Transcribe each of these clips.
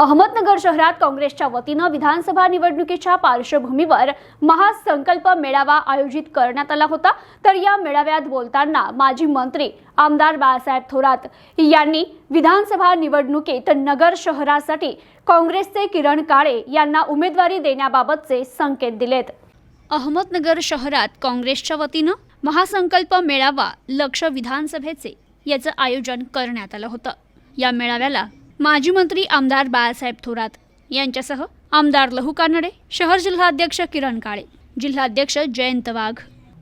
अहमदनगर शहरात काँग्रेसच्या वतीनं विधानसभा निवडणुकीच्या पार्श्वभूमीवर महासंकल्प मेळावा आयोजित करण्यात आला होता. तर या मेळाव्यात बोलताना माजी मंत्री आमदार बाळासाहेब थोरात यांनी विधानसभा निवडणुकीत नगर शहरासाठी काँग्रेसचे किरण काळे यांना उमेदवारी देण्याबाबतचे संकेत दिलेत. अहमदनगर शहरात काँग्रेसच्या वतीनं महासंकल्प मेळावा लक्ष विधानसभेचे याचं आयोजन करण्यात आलं होतं. या मेळाव्याला माजी मंत्री आमदार बाळासाहेब थोरात यांच्यासह आमदार लहू कानडे शहर जिल्हाध्यक्ष किरण काळे जिल्हाध्यक्ष जयंत वाघ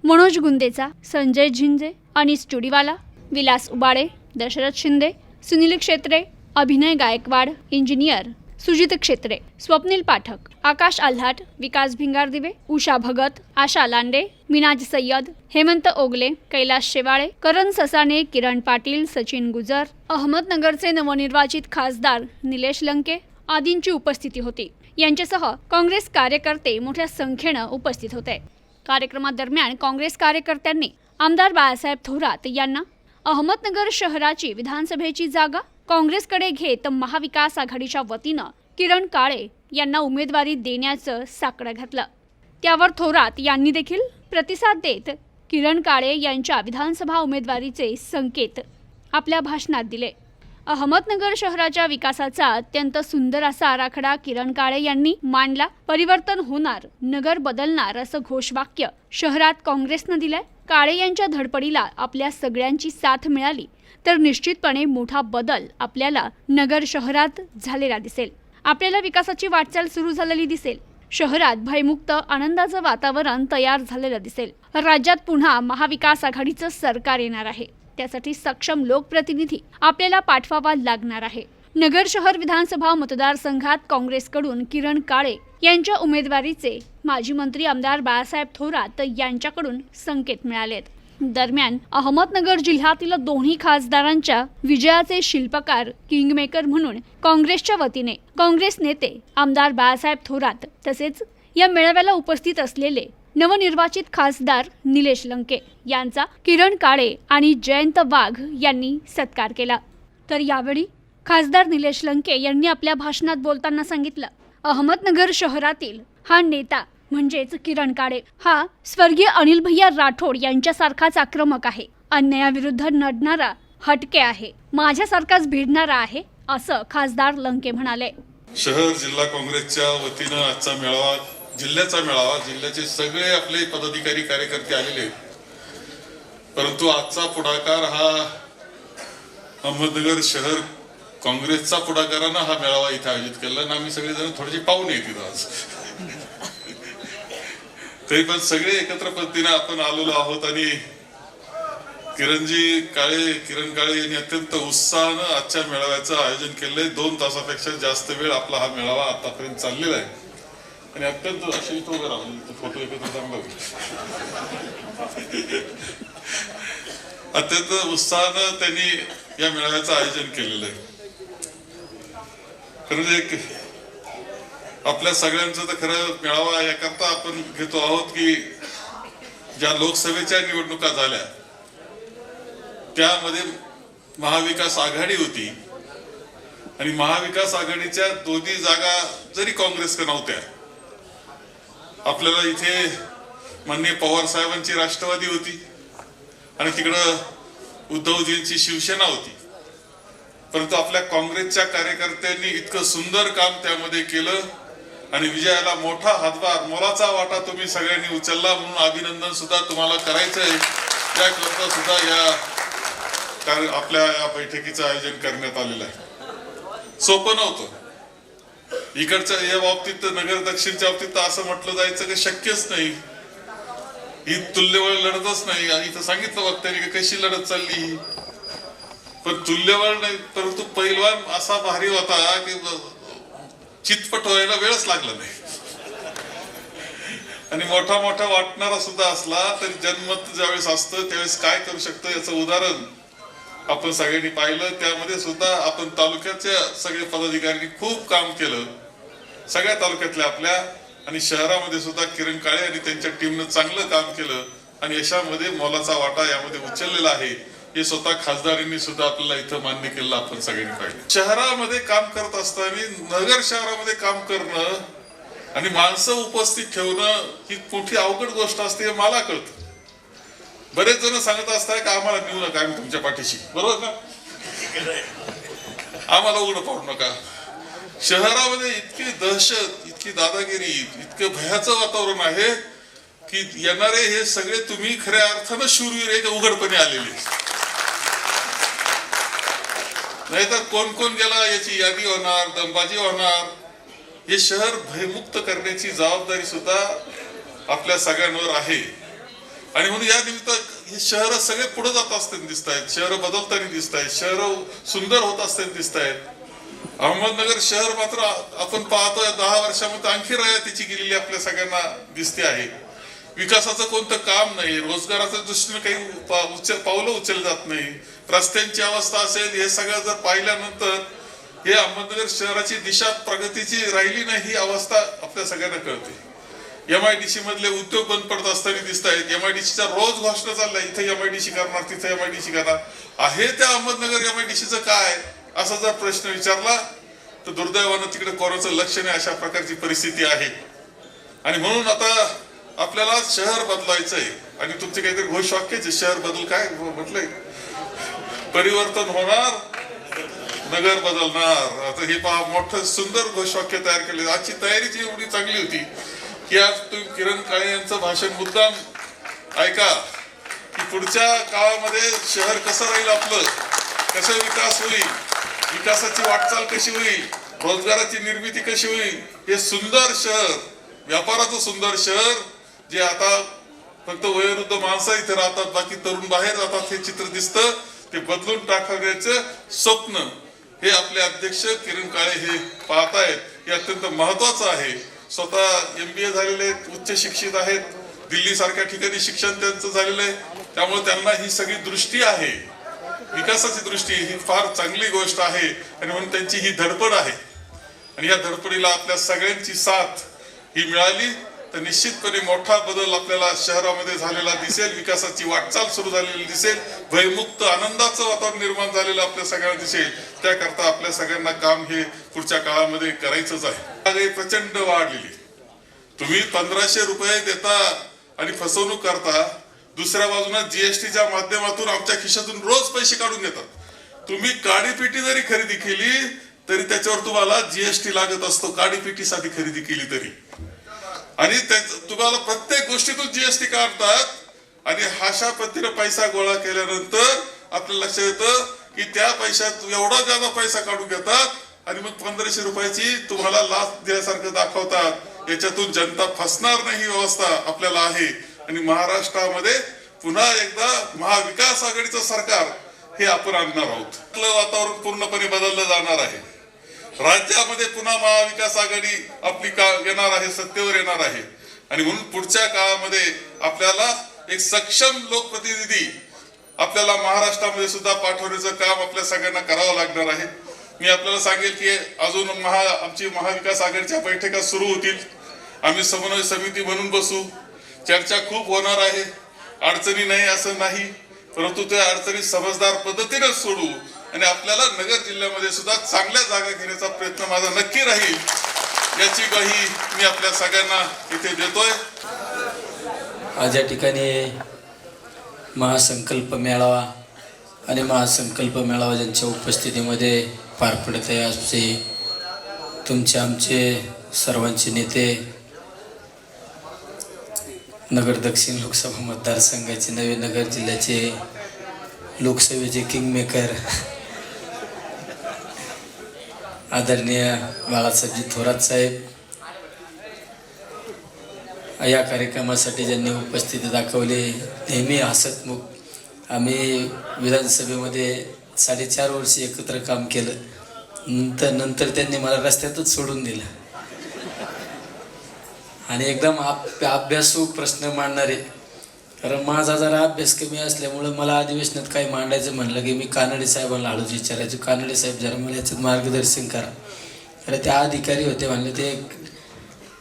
मनोज गुंदेचा संजय झिंजे अनिस चुडीवाला विलास उबाळे दशरथ शिंदे सुनील क्षेत्रे अभिनय गायकवाड इंजिनियर सुजित क्षेत्रे स्वप्नील पाठक आकाश आल्हाट विकास भिंगार दिवे उषा भगत आशा लांडे मिनाज सय्यद हेमंत ओगले कैलास शेवाळे करण ससाने किरण पाटील सचिन गुजर अहमदनगरचे नवनिर्वाचित खासदार निलेश लंके आदींची उपस्थिती होती. यांच्यासह काँग्रेस कार्यकर्ते मोठ्या संख्येनं उपस्थित होते. कार्यक्रमादरम्यान काँग्रेस कार्यकर्त्यांनी आमदार बाळासाहेब थोरात यांना अहमदनगर शहराची विधानसभेची जागा काँग्रेसकडे घेत महाविकास आघाडीच्या वतीनं किरण काळे यांना उमेदवारी देण्याचं साकडं घातलं. त्यावर थोरात यांनी देखील प्रतिसाद देत किरण काळे यांच्या विधानसभा उमेदवारीचे संकेत आपल्या भाषणात दिले. अहमदनगर शहराच्या विकासाचा अत्यंत सुंदर असा आराखडा किरण काळे यांनी मांडला. परिवर्तन होणार नगर बदलणार असं घोषवाक्य शहरात काँग्रेसनं दिलंय. काळे यांच्या धडपडीला आपल्या सगळ्यांची साथ मिळाली. तर निश्चितपणे मोठा बदल आपल्याला नगर शहरात झालेला दिसेल. आपल्याला विकासाची वाटचाल सुरू झालेली दिसेल. शहरात भयमुक्त आनंदाचं वातावरण तयार झालेलं दिसेल. राज्यात पुन्हा महाविकास आघाडीचं सरकार येणार आहे. त्यासाठी सक्षम लोकप्रतिनिधी आपल्याला पाठवावा लागणार आहे. नगर शहर विधानसभा मतदारसंघात काँग्रेसकडून किरण काळे यांच्या उमेदवारीचे माजी मंत्री आमदार बाळासाहेब थोरात यांच्याकडून संकेत मिळालेत. दरम्यान अहमदनगर जिल्ह्यातील दोन्ही खासदारांच्या विजयाचे शिल्पकार किंगमेकर म्हणून काँग्रेसच्या वतीने काँग्रेस नेते आमदार बाळासाहेब थोरात तसेच या मेळाव्याला उपस्थित असलेले नवनिर्वाचित खासदार निलेश लंके यांचा किरण काळे आणि जयंत वाघ यांनी सत्कार केला. तर यावेळी खासदार निलेश लंके यांनी आपल्या भाषणात बोलताना सांगितलं अहमदनगर शहरातील हा नेता म्हणजेच किरण काळे. हा स्वर्गीय अनिल भैया राठोड यांच्यासारखाच आक्रमक आहे. अन्यायाविरुद्ध नडणारा हटके आहे. माझ्यासारखाच भिडणारा आहे असं खासदार लंके म्हणाले. शहर जिल्हा काँग्रेसच्या वतीनं आजचा मेळावा जिल्ह्याचा मेळावा जिल्ह्याचे सगळे आपले पदाधिकारी कार्यकर्ते आलेले आहेत. परंतु आजचा पुढाकार हा अहमदनगर शहर काँग्रेसचा पुढाकारानं हा मेळावा इथे आयोजित केला आणि आम्ही सगळेजण थोडेसे पाहुणे आहेत इथं आज. तरी पण सगळे एकत्र पद्धतीने आपण आलेलो आहोत आणि किरणजी काळे किरण काळे यांनी अत्यंत उत्साहानं आजच्या मेळाव्याचं आयोजन केलंय. दोन तासापेक्षा जास्त वेळ आपला हा मेळावा आतापर्यंत चाललेला आहे. आणि अत्यंत असे तो उभे म्हणजे राहून फोटो एकत्र चांगला अत्यंत उत्साहानं त्यांनी या मेळाव्याचं आयोजन केलेलं आहे. खरंच एक आपल्या सगळ्यांचं तर खरं मेळावा याकरता आपण घेतो आहोत की ज्या लोकसभेच्या निवडणुका झाल्या त्यामध्ये महाविकास आघाडी होती. आणि महाविकास आघाडीच्या दोन्ही जागा जरी काँग्रेस नव्हत्या आपल्याला इथे माननीय पवार साहेबांची राष्ट्रवादी होती आणि तिकडं उद्धवजींची शिवसेना होती. परंतु आपल्या काँग्रेसच्या कार्यकर्त्यांनी इतकं सुंदर काम त्यामध्ये केलं आणि विजयाला मोठा हातभार मोलाचा वाटा तुम्ही सगळ्यांनी उचलला म्हणून अभिनंदन सुद्धा तुम्हाला करायचंय. त्याकरता सुद्धा या कार्य आपल्या या बैठकीचं आयोजन करण्यात आलेलं आहे. सोपं नव्हतं. इकडच्या या बाबतीत नगर दक्षिणच्या बाबतीत तर असं म्हटलं जायचं की शक्यच नाही. ही तुल्यवळ लढतच नाही. इथं सांगितलं वक्त्यांनी की कशी लढत चालली पण तुल्यवळ नाही परंतु पैलवान असा भारी होता की चितपट व्हायला वेळच लागला नाही. आणि मोठा मोठा वाटणारा सुद्धा असला तरी जन्मत ज्यावेळेस असतं त्यावेळेस काय करू शकतो याचं उदाहरण आपण सगळ्यांनी पाहिलं. त्यामध्ये सुद्धा आपण तालुक्याच्या सगळे पदाधिकाऱ्यांनी खूप काम केलं. सगळ्या तालुक्यातल्या आपल्या आणि शहरामध्ये सुद्धा किरण काळे आणि त्यांच्या टीमनं चांगलं काम केलं. आणि यशामध्ये मोलाचा वाटा यामध्ये उचललेला आहे. हे स्वतः खासदारांनी सुद्धा आपल्याला इथं मान्य केलं आपण सगळ्यांनी पाहिजे शहरामध्ये काम करत असताना नगर शहरामध्ये काम करणं आणि माणसं उपस्थित ठेवणं ही मोठी अवघड गोष्ट असते हे मला कळतं. बरेच जण सांगत असतात की आम्हाला नेऊ नका आम्ही तुमच्या पाठीशी. बरोबर ना? आम्हाला उघड पाडू नका. शहरामध्ये इतकी दहशत इतकी दादागिरी इतकं भयाचं वातावरण आहे की येणारे हे सगळे तुम्ही खऱ्या अर्थानं शूरवीर आहे उघडपणे आलेले नाहीतर कोण कोण गेला याची यादी होणार दंबाजी होणार. हे शहर भयमुक्त करण्याची जबाबदारी सुद्धा आपल्या सगळ्यांवर आहे. आणि म्हणून या निमित्त हे शहर सगळे पुढे जात असताना दिसत आहेत शहर बदलताना दिसत आहेत शहर सुंदर होत असताना दिसत आहेत अहमदनगर शहर मात्र आपण पाहतोय दहा वर्षामध्ये आणखी रयातीची गेलेली आपल्या सगळ्यांना दिसते आहे. विकासाचं कोणतं काम नाही रोजगाराच्या दृष्टीने काही उचल पावलं उचलली जात नाही. रस्त्यांची अवस्था असेल हे सगळं जर पाहिल्यानंतर हे अहमदनगर शहराची दिशा प्रगतीची राहिली नाही ही अवस्था आपल्या सगळ्यांना कळते. एम आयडीसी मधले उद्योग बंद पडत असताना दिसत आहेत. एमआयडीसीचा रोज घोषणा चाललाय इथे सी करणार तिथे सी करणार. आहे त्या अहमदनगर एमआयडीसीचं काय? असा जर प्रश्न विचारला तर दुर्दैवानं तिकडे कोणाचं लक्ष नाही अशा प्रकारची परिस्थिती आहे. आणि म्हणून आता आपल्याला शहर बदलायचंय. आणि तुमचे काहीतरी घोषवाक्याचे शहर बदल काय? हो, म्हटलंय. परिवर्तन होणार नगर बदलणार. आता हे पहा मोठं सुंदर घोषवाक्य तयार केले. आजची तयारी जी एवढी चांगली होती की आज तुम्ही किरण काळे यांचं भाषण मुद्दाम ऐका की पुढच्या काळामध्ये शहर कसं राहील आपलं? कसं विकास होईल? विकासाची वाटचाल कशी होईल? रोजगाराची निर्मिती कशी होईल? हे सुंदर शहर व्यापाराचं सुंदर शहर जे आता फक्त वयोवृद्ध माणसं इथे राहतात बाकी तरुण बाहेर जातात हे चित्र दिसतं ते बदलून टाकायचं स्वप्न. हे आपले अध्यक्ष किरण काळे हे पाहतायत. हे अत्यंत महत्वाचं आहे. स्वतः एम बी ए झालेले आहेत उच्च शिक्षित आहेत. दिल्ली सारख्या ठिकाणी शिक्षण त्यांचं झालेलं आहे. त्यामुळे त्यांना ही सगळी दृष्टी आहे. विकासाची दृष्टी ही फार चांगली गोष्ट आहे. आणि म्हणून त्यांची ही धडपड आहे. आणि या धडपडीला आपल्या सगळ्यांची साथ ही मिळाली. तर निश्चितपणे मोठा बदल आपल्याला शहरामध्ये झालेला दिसेल विकासाची वाटचाल सुरू झालेली दिसेल भयमुक्त आनंदाचं वातावरण निर्माण झालेलं आपल्या सगळ्यांना दिसेल. त्याकरता आपल्या सगळ्यांना काम हे पुढच्या काळामध्ये करायचंच आहे. प्रचंड वाढलेली तुम्ही पंधराशे रुपये देता आणि फसवणूक करता दुसऱ्या बाजूला जीएसटीच्या माध्यमातून आमच्या खिशातून रोज पैसे काढून घेतात. तुम्ही काडीपिटी जरी खरेदी केली तरी त्याच्यावर तुम्हाला जीएसटी लागत असतो काडीपिटीसाठी खरेदी केली तरी. आणि तुम्हाला प्रत्येक गोष्टीतून जीएसटी काढतात. आणि अशा पद्धतीने पैसा गोळा केल्यानंतर आपल्या लक्षात येतं की त्या पैशात एवढा जादा पैसा काढून घेतात आणि मग पंधराशे रुपयाची तुम्हाला लाच दिल्यासारखं दाखवतात. याच्यातून जनता फसणार नाही ही व्यवस्था आपल्याला आहे. आणि महाराष्ट्रामध्ये पुन्हा एकदा महाविकास आघाडीचं सरकार हे आपण आणणार आहोत. आपलं वातावरण पूर्णपणे बदललं जाणार आहे. राज्यामध्ये पुन्हा महाविकास आघाडी आपली का येणार आहे सत्तेवर येणार आहे. आणि म्हणून पुढच्या काळामध्ये आपल्याला एक सक्षम लोकप्रतिनिधी आपल्याला महाराष्ट्रामध्ये सुद्धा पाठवण्याचं काम आपल्या सगळ्यांना करावं लागणार आहे. मी आपल्याला सांगेल की अजून महा आमची महाविकास आघाडीच्या बैठका सुरू होतील. आम्ही समन्वय समिती म्हणून बसू. चर्चा खूप होणार आहे. अडचणी नाही असं नाही. परंतु त्या अडचणी समजदार पद्धतीने सोडू. आणि आपल्याला नगर जिल्ह्यामध्ये सुद्धा चांगल्या जागा घेण्याचा प्रयत्न माझा नक्की राहील याची ग्वाही मी आपल्या सगळ्यांना इथे देतोय. आज या ठिकाणी महासंकल्प मेळावा आणि महासंकल्प मेळावा ज्यांच्या उपस्थितीमध्ये पार पडत आहे आजचे तुमचे आमचे सर्वांचे नेते नगर दक्षिण लोकसभा मतदारसंघाचे नवे नगर जिल्ह्याचे लोकसभेचे किंगमेकर आदरणीय बाळासाहेबजी थोरात साहेब या कार्यक्रमासाठी ज्यांनी उपस्थिती दाखवली नेहमी हसतमुख. आम्ही विधानसभेमध्ये साडेचार वर्ष एकत्र काम केलं. नंतर नंतर त्यांनी मला रस्त्यातच सोडून दिलं. आणि एकदम आप अभ्यासू प्रश्न मांडणारे कारण माझा जरा अभ्यास कमी असल्यामुळं मला अधिवेशनात काही मांडायचं म्हणलं की मी कानडे साहेबांना हळूच विचारायचो. कानडे साहेब जरा मला याच्यात मार्गदर्शन करा. तर त्या अधिकारी होते म्हणले ते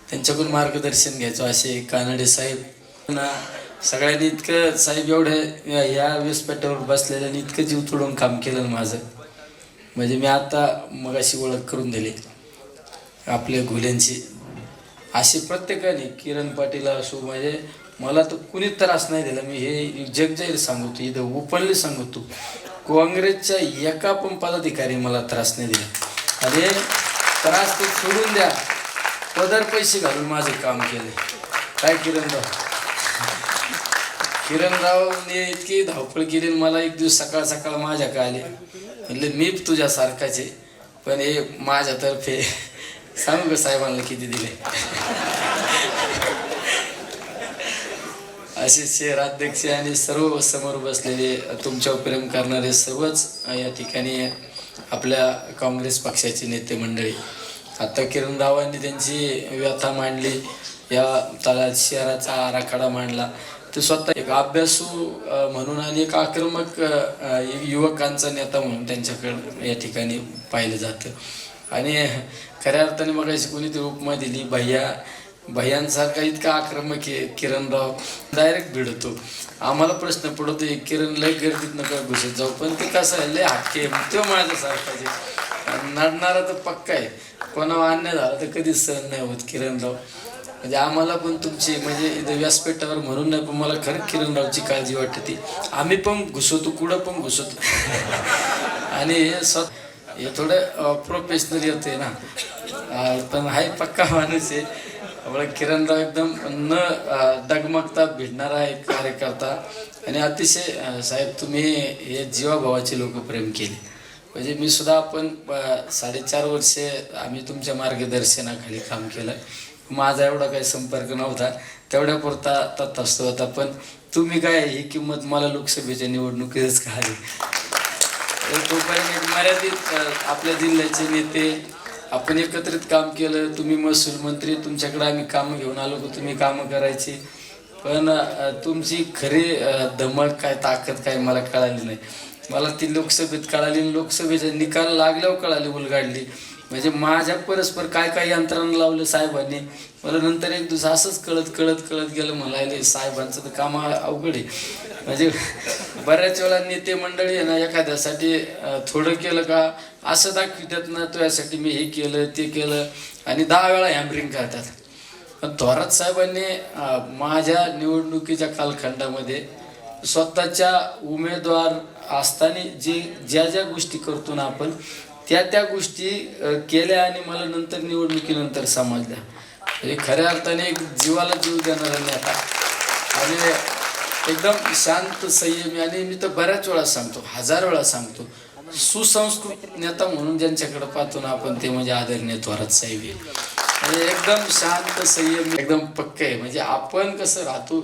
त्यांच्याकडून मार्गदर्शन घ्यायचो असे कानडे साहेब. ना सगळ्यांनी इतकं साहेब एवढं या- या व्यासपीठावर बसलेल्याने इतकं जीव तोडून काम केलं ना माझं. म्हणजे मी आता मगाशी ओळख करून दिली. आपल्या घुल्यांची. असे प्रत्येकाने किरण पाटील असो म्हणजे मला तर कुणी त्रास नाही दिला. मी हे जगजाहीर सांगतो इथं ओपनली सांगतो. काँग्रेसच्या एका पण पदाधिकारी मला त्रास नाही दिला. अरे त्रास ते सोडून द्या. पदर पैसे घालून माझं काम केलं काय किरणराव? किरणरावने इतकी धावपळ केली मला एक दिवस सकाळ सकाळ माझ्याकडे आले म्हणले मी तुझ्यासारखाच आहे पण हे माझ्यातर्फे सांगू का साहेबांना किती दिले? असे शहराध्यक्ष आणि सर्व समोर बसलेले तुमच्यावर प्रेम करणारे सर्वच या ठिकाणी आपल्या काँग्रेस पक्षाचे नेते मंडळी. आता किरण रावांनी त्यांची व्यथा मांडली या तळा शहराचा आराखडा मांडला. ते स्वतः एक अभ्यासू म्हणून आणि एक आक्रमक युवकांचा नेता म्हणून त्यांच्याकडं या ठिकाणी पाहिलं जातं. आणि खऱ्या अर्थाने मग अशी कोणीतरी उपमा दिली भैया भैयांसारखा इतका आक्रमक आहे किरणराव. डायरेक्ट भिडतो. आम्हाला प्रश्न पडतो एक किरण लय गर्दीत नका घुसत जाऊ पण ते कसं आहे लय हटके तो माझ्यासारखा आहे. नडणारा तर पक्का आहे. कोणावर अन्याय झाला तर कधीच सहन नाही होत किरणराव. म्हणजे आम्हाला पण तुमची म्हणजे इथं व्यासपीठावर म्हणून नाही पण मला खरं किरणरावची काळजी वाटते. ती आम्ही पण घुसवतो कुठं पण घुसवतो आणि हे हे थोडं प्रोफेशनल येते ना. पण हाय पक्का माणूस आहे. त्यामुळे किरणराव एकदम न अं, डगमगता भिडणारा एक कार्यकर्ता. आणि अतिशय साहेब तुम्ही हे जीवाभावाचे लोक प्रेम केले. म्हणजे मी सुद्धा आपण साडेचार वर्षे आम्ही तुमच्या मार्गदर्शनाखाली काम केलं. माझा एवढा काही संपर्क नव्हता. तेवढ्या पुरता तथास्त होता. पण तुम्ही काय ही किंमत मला लोकसभेच्या निवडणुकीतच घाली तोपर्यंत मर्यादित आपल्या जिल्ह्याचे नेते आपण एकत्रित काम केलं तुम्ही महसूल मंत्री तुमच्याकडे आम्ही कामं घेऊन आलो की तुम्ही कामं करायची. पण तुमची खरी धमक काय ताकद काय मला कळाली नाही. मला ती लोकसभेत कळाली आणि लोकसभेचा निकाल लागल्यावर कळाली उलगाडली. म्हणजे माझ्या परस्पर काय काय यंत्रणा लावलं साहेबांनी मला नंतर एक दिवस असंच कळत कळत कळत गेलं मला साहेबांचं तर काम अवघड आहे. म्हणजे बऱ्याच वेळा नेते मंडळी आहे ना एखाद्यासाठी थोडं केलं का असं दाखवितात ना तो यासाठी मी हे केलं ते केलं आणि दहा वेळा हॅम्बरिंग करतात. पण थोरात साहेबांनी माझ्या निवडणुकीच्या कालखंडामध्ये स्वतःच्या उमेदवार असताना जे ज्या ज्या गोष्टी करतो ना आपण त्या त्या गोष्टी केल्या आणि मला नंतर निवडणुकीनंतर समजल्या. म्हणजे खऱ्या अर्थाने एक जीवाला जीव देणारा नेता. आणि एकदम शांत संयमी आणि मी तर बऱ्याच वेळा सांगतो हजार वेळा सांगतो सुसंस्कृत नेता म्हणून ज्यांच्याकडे पाहतो ना आपण ते म्हणजे आदरणीय थोरात साहेब म्हणजे एकदम शांत संयम एकदम पक्क आहे. म्हणजे आपण कसं राहतो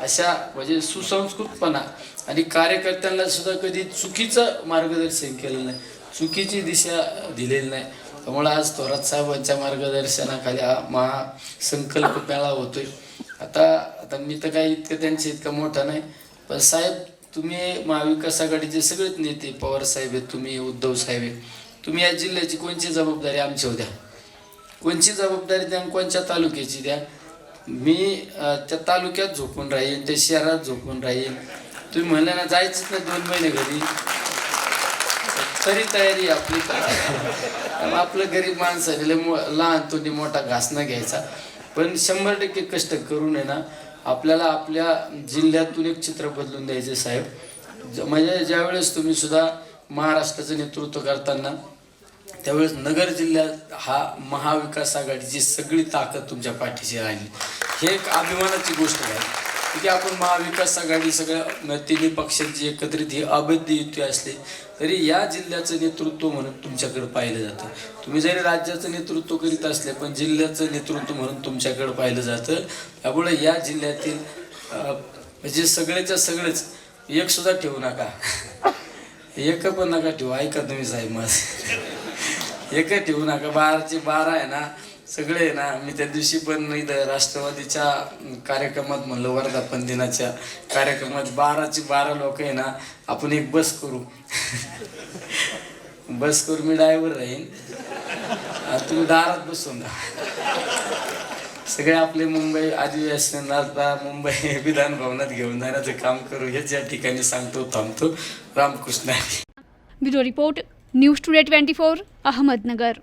अशा म्हणजे सुसंस्कृतपणा आणि कार्यकर्त्यांना सुद्धा कधी चुकीचं मार्गदर्शन केलं नाही चुकीची दिशा दिलेली नाही. त्यामुळे आज थोरात साहेबांच्या मार्गदर्शनाखाली हा महासंकल्प मेळा होतोय. आता आता मी तर काही इतकं त्यांच्या इतकं मोठा नाही. पण साहेब तुम्ही महाविकास आघाडीचे सगळेच नेते पवार साहेब आहेत तुम्ही उद्धव साहेब आहेत. तुम्ही या जिल्ह्याची कोणची जबाबदारी आमची द्या? कोणची जबाबदारी द्या आणि कोणत्या तालुक्याची द्या? मी त्या तालुक्यात झोपून राहीन त्या शहरात झोपून राहीन. तुम्ही म्हणले ना जायचंच नाही दोन महिने घरी. तरी तयारी आपली. आपलं गरीब माणसाने लहान तुम्ही मोठा घासणं घ्यायचा. पण शंभर टक्के कष्ट करून आहे ना आपल्याला आपल्या जिल्ह्यातून एक चित्र बदलून द्यायचे साहेब. ज- म्हणजे ज्यावेळेस तुम्ही सुद्धा महाराष्ट्राचं नेतृत्व करताना त्यावेळेस नगर जिल्ह्यात हा महाविकास आघाडीची सगळी ताकद तुमच्या पाठीशी राहिली. हे एक अभिमानाची गोष्ट आहे. की आपण महाविकास आघाडी सगळ्या तिन्ही पक्षांची एकत्रित ही अबद्ध युती असली तरी या जिल्ह्याचं नेतृत्व म्हणून तुमच्याकडे पाहिलं जातं. तुम्ही जरी राज्याचं नेतृत्व करीत असले पण जिल्ह्याचं नेतृत्व म्हणून तुमच्याकडे पाहिलं जातं. त्यामुळे या जिल्ह्यातील म्हणजे सगळेच्या सगळेच एक सुद्धा ठेवू नका. एक पण नका ठेवू. ऐका तुम्ही साहेब माझं. एक ठेवू नका. बाराचे बारा आहे ना सगळे आहे ना मी त्या दिवशी पण इथं राष्ट्रवादीच्या कार्यक्रमात म्हणलं वर्धापन दिनाच्या कार्यक्रमात बाराचे बारा लोक आहे ना आपण एक बस करू. बस करू मी ड्रायव्हर राहीन. तुम्ही दारात बसून जा सगळे आपले मुंबई अधिवेशनाला मुंबई विधान भवनात घेऊन जाण्याचं काम करू हेच या ठिकाणी सांगतो थांबतो. Ramakrishna. Bureau report news today twenty four Ahmednagar.